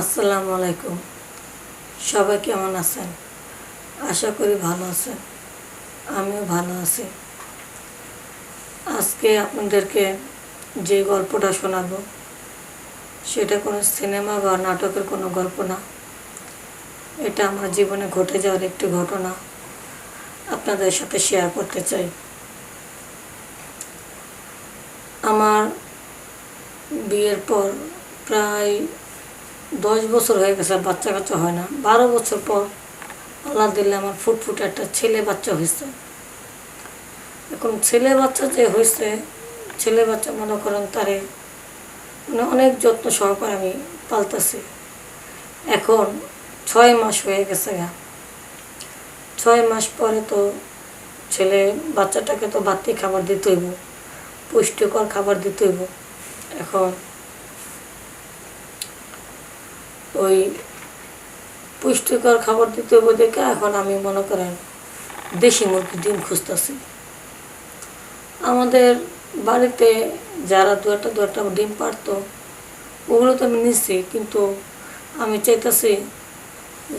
আসসালামু আলাইকুম। সবাই কেমন আছেন? আশা করি ভালো আছেন। আমিও ভালো আছি। আজকে আপনাদেরকে যে গল্পটা শোনাবো, সেটা কোনো সিনেমা বা নাটকের কোনো গল্প না। এটা আমার জীবনে ঘটে যাওয়ার একটি ঘটনা আপনাদের সাথে শেয়ার করতে চাই। আমার বিয়ের পর প্রায় দশ বছর হয়ে গেছে, বাচ্চা কাচ্চা হয় না। বারো বছর পর আল্লাহ দিলে আমার ফুটফুটে একটা ছেলে বাচ্চা হয়েছে। এখন ছেলে বাচ্চা যে হয়েছে, ছেলে বাচ্চা মনে করেন তারে মানে অনেক যত্ন সহকারে আমি পালতেছি। এখন ছয় মাস হয়ে গেছে গা। ছয় মাস পরে তো ছেলে বাচ্চাটাকে তো বাড়তি খাবার দিতে হইব, পুষ্টিকর খাবার দিতে হইব। এখন ওই পুষ্টিকর খাবার দিতে হবে দেখে এখন আমি মনে করেন দেশি মুরগি ডিম খুঁজতেছি। আমাদের বাড়িতে যারা দু একটা দু একটা ডিম পারতো, ওগুলো তো আমি নিচ্ছি কিন্তু আমি চাইতেছি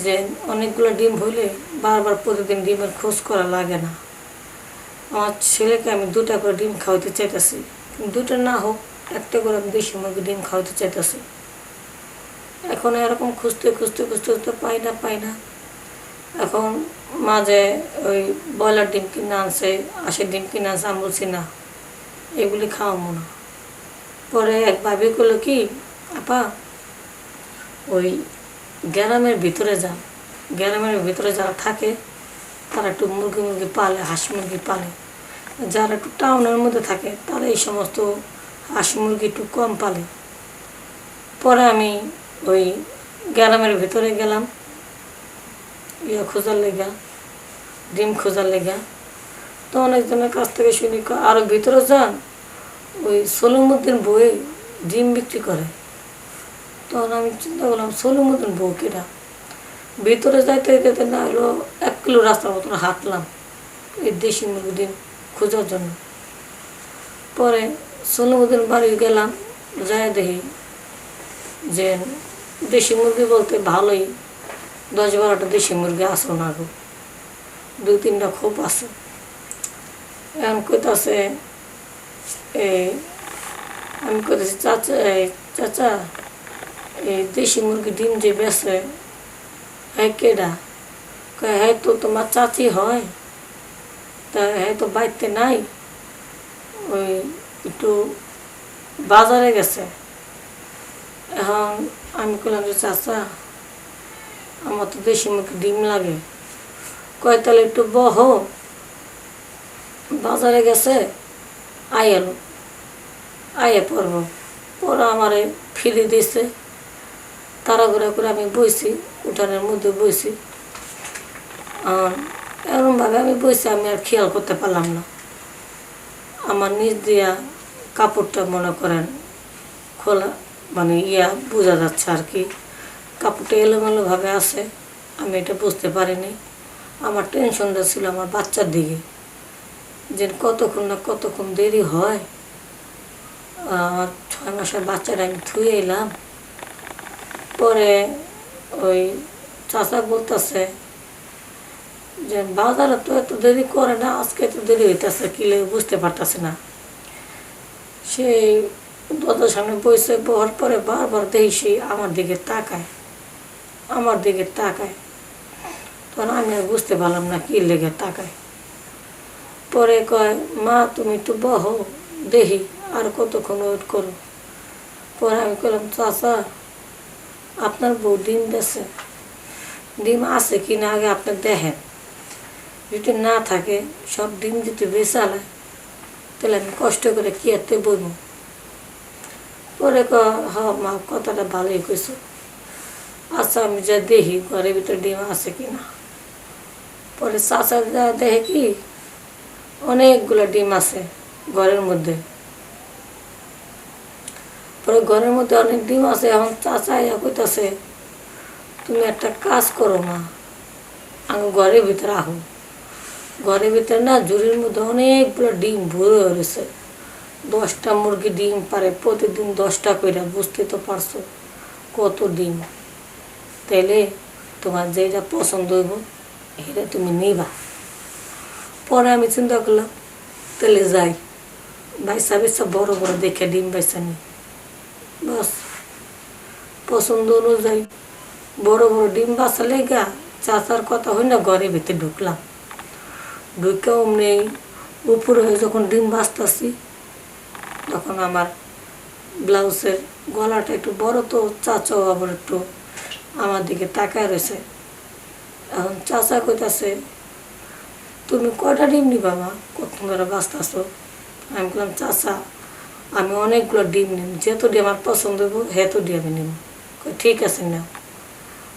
যে অনেকগুলো ডিম হইলে বারবার প্রতিদিন ডিমের খোঁজ করা লাগে না। আমার ছেলেকে আমি দুটা করে ডিম খাওয়াতে চাইতেছি দুটা না হোক, একটা করে আমি দেশি মুরগি ডিম খাওয়াতে চাইতেছি। এখন এরকম খুঁজতে খুঁজতে খুঁজতে খুঁজতে পাই না পাই না। এখন মাঝে ওই ব্রয়লার ডিম কিনে আনছে আশের ডিম কিনে আনছে, আমি বলছি, না, এগুলি খাওয়াবো না। পরে এক ভাবি করল কি, আপা, ওই গ্রামের ভিতরে যান। গ্রামের ভিতরে যারা থাকে, তারা একটু মুরগি মুরগি পালে, হাঁস মুরগি পালে। যারা একটু টাউনের মধ্যে থাকে, তারা এই সমস্ত হাঁস মুরগি একটু কম পালে। পরে আমি ওই গ্রামের ভিতরে গেলাম। ইয়ে খোঁজার লেগা, ডিম খোঁজার লেগা। তো অনেকজনের কাছ থেকে শুনি, ক- আরও ভিতরে যান, ওই সলিমুদ্দিন বই ডিম বিক্রি করে। তখন আমি চিন্তা করলাম, সলিমুদ্দিন বউ কেটা ভিতরে যাইতে যেতে না হলো এক কিলো রাস্তার মতন হাঁটলাম, এই দেশি মুরগি খোঁজার জন্য। পরে সলিমুদ্দিন বাড়ি গেলাম, যাই দেখি যে দেশি মুরগি বলতে ভালোই। দশ বারোটা দেশি মুরগি আসো না গো দুই তিনটা খুব আছে। এখন কইতাছে এই আমি কইতেছি, চাচা এই চাচা এই দেশি মুরগি ডিম যে বেছে হ্যাঁ কেডা? হ্যাঁ তো তোমার চাচি হয়। তা হ্যাঁ তো বাড়িতে নাই। ওই একটু বাজারে গেছে। এখন আমি করলাম যে, চাচা, আমার তো দেশি মুখে ডিম লাগে। কয়, তাহলে একটু বহ। বাজারে গেছে আই এলো আয়ে পরে আমারে ফিরে দিয়েছে তাড়াহুড়া করে আমি বইছি, উঠানের মধ্যে বইছি। আর এরকমভাবে আমি বইছি, আমি আর খেয়াল করতে পারলাম না। আমার নিজ দিয়া কাপড়টা মনে করেন, খোলা মানে ইয়া বোঝা যাচ্ছে আর কি। কাপড়টা এলোমেলোভাবে আছে, আমি এটা বুঝতে পারিনি। আমার টেনশনটা ছিল আমার বাচ্চার দিকে, যে কতক্ষণ না কতক্ষণ দেরি হয়। আমার ছয় মাসের বাচ্চাটা আমি থুয়ে এলাম। পরে ওই চাচা বলতেছে যে, বাজারে তো এত দেরি করে না, আজকে এত দেরি হইতেছে, কি লেগে বুঝতে পারতেছে না? সেই দরজার সামনে বসে বহার পরে বারবার দেখি সেই আমার দিকে তাকায়, আমার দিকে তাকায়। তখন আমি আর বুঝতে পারলাম না কি লেগে তাকায়। পরে কয়, মা, তুমি একটু বহো, দেখি আর কতক্ষণ ওয়েট করো। পরে আমি করলাম চাচা, আপনার বউ ডিম দেশে ডিম আছে কি না আগে আপনি দেখেন। যদি না থাকে সব ডিম যদি বেচালে তাহলে আমি কষ্ট করে কি এতে বইব পরে ক, হ, মা, কথাটা ভালোই কইছো। আচ্ছা আমি যা দেখি, ঘরের ভিতরে ডিম আছে কি না পরে চাচা যা দেখে কি, অনেকগুলো ডিম আছে ঘরের মধ্যে। পরে ঘরের মধ্যে অনেক ডিম আছে, এখন চাচা ইয়া কইতাছে, তুমি একটা কাজ করো মা, আমি ঘরের ভিতরে আহো। ঘরের ভিতরে না, ঝুড়ির মধ্যে অনেকগুলো ডিম ভরে রয়েছে। দশটা মুরগি ডিম পারে, প্রতিদিন দশটা করে বুঝতে তো পারছ কত ডিম। তাইলে তোমার যেটা পছন্দ হইব এটা তুমি নিবা। পরে আমি চিন্তা করলাম তাহলে যাই। বাইসা বাইসা বড় বড় দেখে ডিম বাইসা নি। বাস, পছন্দ অনুযায়ী বড় বড় ডিম বাসালে গা, চাচার কথা হয় না ঘরের ভিতরে ঢুকলাম। ঢুকে অমনি উপরে হয়ে যখন ডিম বাঁচতেছি তখন আমার ব্লাউজের গলাটা একটু বড় তো চাচাও আবার একটু আমার দিকে তাকায় রয়েছে। এখন চাচা কইতাছে, তুমি কয়টা ডিম নিবা মা? কত ধরে বাঁচতেছো? আমি বললাম, চাচা, আমি অনেকগুলো ডিম নিব যেহেতু ডিম আমার পছন্দ হইব, হেতু ডিম আমি নিব ঠিক আছে না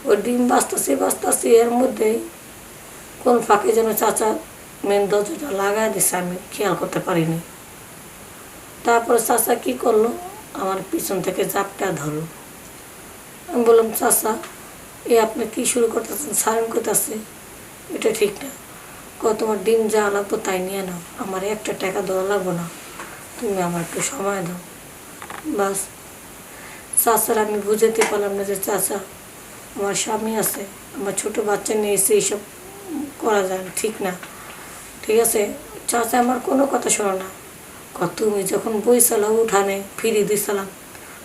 ওই ডিম বাঁচতেছি বাঁচতেছি, এর মধ্যেই কোন ফাঁকে যেন চাচা মেন দরজাটা লাগাই দিছে, আমি খেয়াল করতে পারিনি। তারপরে চাচা কি করল? আমার পিছন থেকে জাপটা ধরলো। আমি বললাম, চাচা, এ আপনি কি শুরু করতেছেন? সারেন করতেছে এটা ঠিক না। কত তোমার ডিম যা লাগবো তাই নিয়ে নাও। আমার একটা টাকা দেওয়া লাগবো না। তুমি আমার একটু সময় দাও। বাস। চাচার আমি বুঝাতে পারলাম না যে, চাচা, আমার স্বামী আছে, আমার ছোট বাচ্চা নিয়ে এসে এইসব করা যায় ঠিক না। ঠিক আছে? চাচা আমার কোনো কথা শোনো না। ক তুমি যখন বইসালা উঠানে ফিরিয়ে দিয়েছিলাম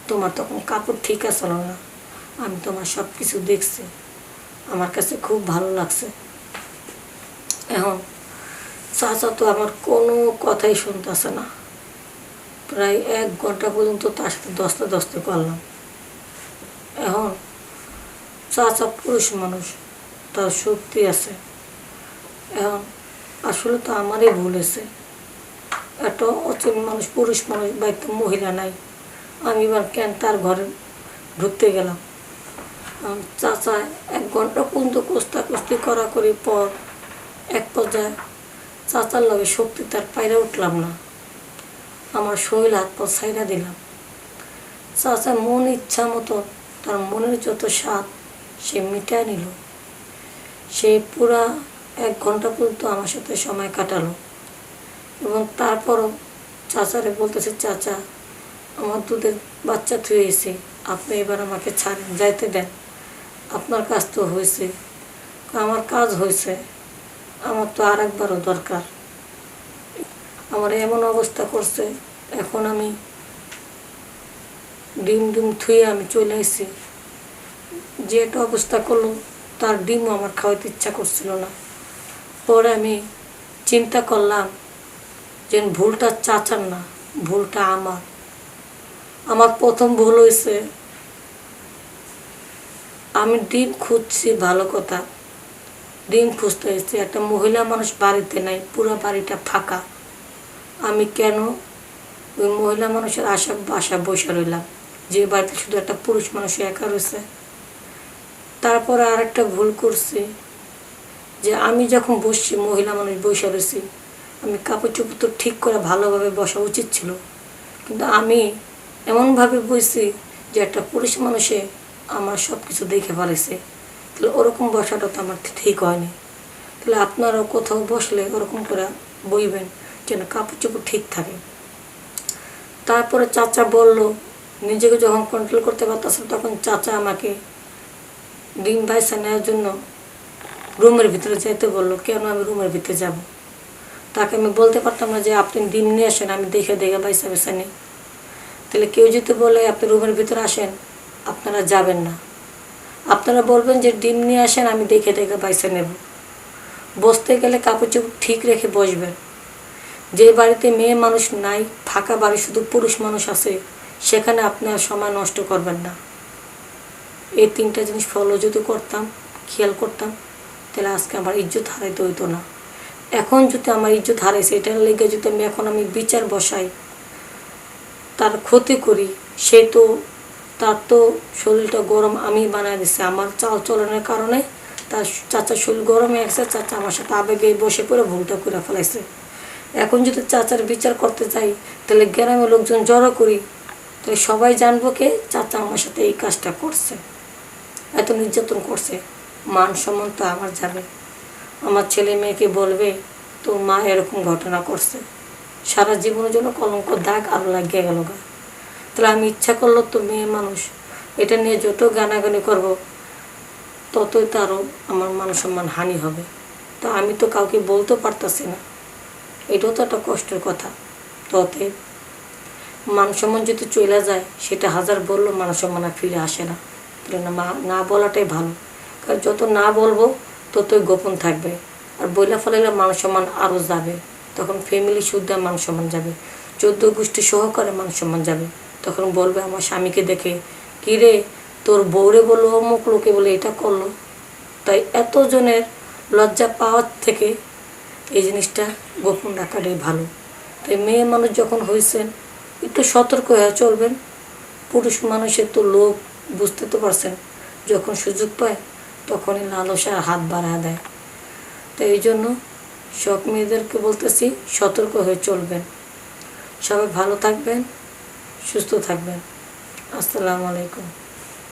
তোমার তখন কাপড় ঠিক আসল না। আমি তোমার সব কিছু দেখছি। আমার কাছে খুব ভালো লাগছে। এখন চাচা তো আমার কোনো কথাই শুনতেছে না। প্রায় এক ঘণ্টা পর্যন্ত তার সাথে দশটা দশটা করলাম। এখন চাচা পুরুষ মানুষ, তার শক্তি আছে। এখন আসলে তো আমারই ভুল হয়েছে। এত অচেন মানুষ, পুরুষ মানুষ বা একটা মহিলা নাই। আমি এবার কেন তার ঘরে ঢুকতে গেলাম? চাচা এক ঘণ্টা পর্যন্ত কোস্তা কুস্তি করা করি পর এক পর্যায়ে চাচার লগে শক্তি তার পায়রা উঠলাম না। আমার শরীর হাত পা ছাইরা দিলাম। চাচা মন ইচ্ছা মতো তার মনের যত স্বাদ, সে মিটায় নিল। সে পুরা এক ঘণ্টা পর্যন্ত আমার সাথে সময় কাটালো। এবং তারপরও চাচারে বলতেছে, চাচা, আমার দুধের বাচ্চা থুয়েছে আপনি এবার আমাকে ছাড়েন, যাইতে দেন। আপনার কাজ তো হয়েছে, আমার কাজ হয়েছে। আমার তো আর একবারও দরকার। আমার এমন অবস্থা করছে, এখন আমি ডিম ডিম থুয়ে আমি চলে এসেছি। যে একটা অবস্থা করল, তার ডিমও আমার খাওয়াতে ইচ্ছা করছিল না। পরে আমি চিন্তা করলাম যে ভুলটা চাচার না, ভুলটা আমার। আমার প্রথম ভুল হয়েছে আমি ডিম খুঁজছি ভালো কথা। ডিম খুঁজতে এসেছি, একটা মহিলা মানুষ বাড়িতে নাই, পুরো বাড়িটা ফাঁকা। আমি কেন ওই মহিলা মানুষের আশা বাসা বসে রইলাম? যে বাড়িতে শুধু একটা পুরুষ মানুষ একা রয়েছে। তারপরে আরেকটা ভুল করছি, যে আমি যখন বসছি, মহিলা মানুষ বসে রয়েছি আমি কাপড় চোপড় তো ঠিক করে ভালোভাবে বসা উচিত ছিল। কিন্তু আমি এমনভাবে বসছি যে একটা পুরুষ মানুষে আমার সব কিছু দেখে ফেলেছে। তাহলে ওরকম বসাটা তো আমার ঠিক হয়নি। তাহলে আপনারাও কোথাও বসলে ওরকম করে বইবেন যেন কাপড় চোপড় ঠিক থাকে। তারপরে চাচা বলল, নিজেকে যখন কন্ট্রোল করতে পারতেছে তখন চাচা আমাকে ডিম ভাইসা নেওয়ার জন্য রুমের ভিতরে যেতে বলল, কেন আমি রুমের ভিতরে যাব? তাকে আমি বলতে পারতাম না যে, আপনি ডিম নিয়ে আসেন, আমি দেখে দেখে বাইসা বাইসা নিই তাহলে কেউ যদি বলে, আপনি রুমের ভিতরে আসেন, আপনারা যাবেন না। আপনারা বলবেন যে, ডিম নিয়ে আসেন, আমি দেখে দেখে বাইসা নেব। বসতে গেলে কাপড় চোপড় ঠিক রেখে বসবেন। যে বাড়িতে মেয়ে মানুষ নাই, ফাঁকা বাড়ি শুধু পুরুষ মানুষ আছে, সেখানে আপনার সময় নষ্ট করবেন না। এই তিনটা জিনিস ফলো যদি করতাম, খেয়াল করতাম, তাহলে আজকে আমার ইজ্জত হারাইতে হইতো না। এখন যদি আমার ইজ্জত হারাইছে এটার লেগে যদি আমি এখন আমি বিচার বসাই, তার ক্ষতি করি, সে তো, তার তো শরীরটা গরম আমি বানায় দিচ্ছি আমার চাল চলনের কারণে তার চাচার শরীর গরম গেছে, চাচা আমার সাথে আবেগে বসে পড়ে ভুলটা করে ফেলাইছে। এখন যদি চাচার বিচার করতে চাই, তাহলে গ্রামের লোকজন জড়ো করি, তাহলে সবাই জানব কে চাচা আমার সাথে এই কাজটা করছে, এত নির্যাতন করছে। মান সম্মান তো আমার যাবে আমার ছেলে মেয়েকে বলবে তোর মা এরকম ঘটনা করছে। সারা জীবনের জন্য কলঙ্ক দাগ আরও লাগিয়ে গেল গা। তাহলে আমি ইচ্ছা করল তো মেয়ে মানুষ, এটা নিয়ে যত গানাগানি করব, ততই তারও আমার মান সম্মান হানি হবে। তো আমি তো কাউকে বলতে পারতাছি না। এটাও তো একটা কষ্টের কথা। ততে মান সম্মান যদি চলে যায়, সেটা হাজার বললেও মান সম্মান ফিরে আসে না। না, মা, না বলাটাই ভালো। কারণ যত না বলব ততই গোপন থাকবে। আর বইলা ফলাইলে মান সম্মান আরও যাবে। তখন ফ্যামিলি শুদ্ধা মান সম্মান যাবে। চোদ্দ গোষ্ঠী সহকারে মান সম্মান যাবে। তখন বলবে, আমার স্বামীকে দেখে কী রে তোর বউরে বলল অমুক লোকে বলে এটা করল। তাই এতজনের লজ্জা পাওয়ার থেকে এই জিনিসটা গোপন রাখাটাই ভালো। তাই মেয়ে মানুষ যখন হয়েছেন একটু সতর্ক হয়ে চলবেন। পুরুষ মানুষের তো লোক বুঝতে তো পারছেন। যখন সুযোগ পায় তখনই লালসার হাত বাড়া দেয়। তো এই জন্য সব মেয়েদেরকে বলতেছি সতর্ক হয়ে চলবেন। সবাই ভালো থাকবেন, সুস্থ থাকবেন। আসসালামু আলাইকুম।